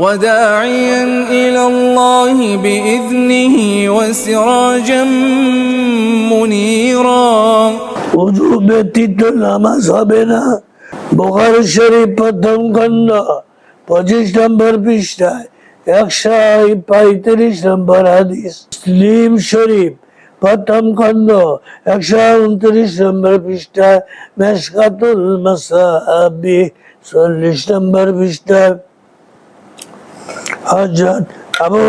وداعيا إلى الله بإذنه وسراجا منيرا উজু ব্যতীত নামাজ হবে না বোখার শরীফ প্রথম খণ্ড পঁচিশ নম্বর পৃষ্ঠায় একশো পঁয়ত্রিশ নম্বর হাদিস মুসলিম শরীফ প্রথম খণ্ড একশো উনত্রিশ নম্বর পৃষ্ঠায় মেসকাতুল মাসাবি চল্লিশ নম্বর পৃষ্ঠায় হজরত আবু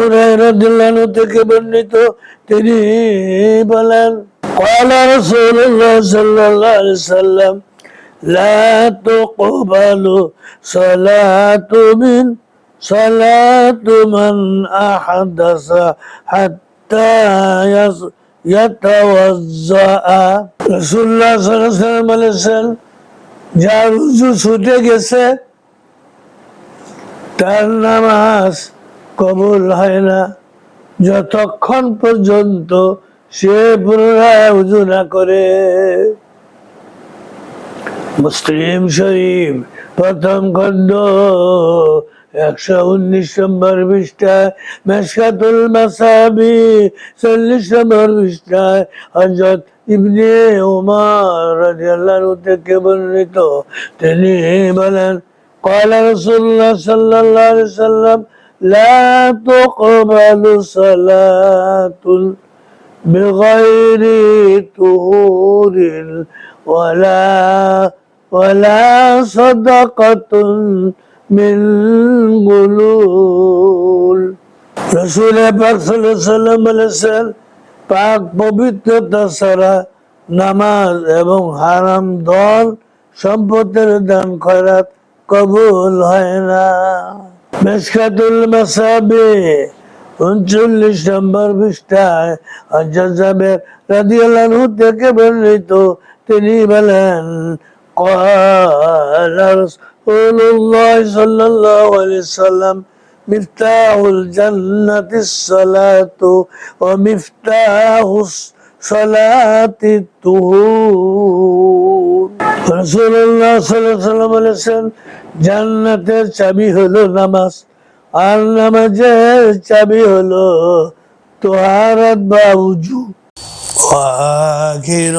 রাদিয়াল্লাহু থেকে বর্ণিত তিনি বলেন قال رسول الله صلى الله عليه وسلم لا تقبل صلاة من صلاة من أحدث حتى يص- يتوضأ رسول الله صلى الله عليه وسلم বলেছেন যার উজু ছুটে গেছে তার নামাজ কবুল হয় না যতক্ষণ পর্যন্ত সে পুনরায় উজু না করে মুসলিম শরীফ প্রথম খণ্ড একশো উনিশ নম্বর পৃষ্ঠায় মেশকাতুল মাসাবি চল্লিশ নম্বর পৃষ্ঠায় হজরত ইবনে উমার রাদিয়াল্লাহু থেকে বর্ণিত তিনি বলেন قال رسول الله صلى الله عليه وسلم لا تقبل صلاة بغير طهور ولا ولا صدقة من غلول রসুল পাক সাল্লাম বলেছেন পাক পবিত্রতা ছাড়া নামাজ এবং হারাম দল সম্পদের দান খয়রাত কবুল হয় না মেসকাতুল মাসাবে উনচল্লিশ নম্বর পৃষ্ঠায় হজরত জাবের রাদিয়াল্লাহু থেকে বর্ণিত তিনি বলেন قال رسول الله صلى الله عليه وسلم مفتاح الجنة الصلاة ومفتاح الصلاة الطهور رسول الله صلى الله عليه وسلم বলেছেন জান্নাতের চাবি হলো নামাজ আর নামাজের চাবি হলো তোহারাত বা উজু وآخر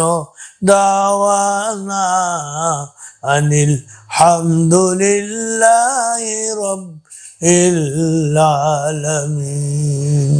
دعوانا أن الحمد لله رب العالمين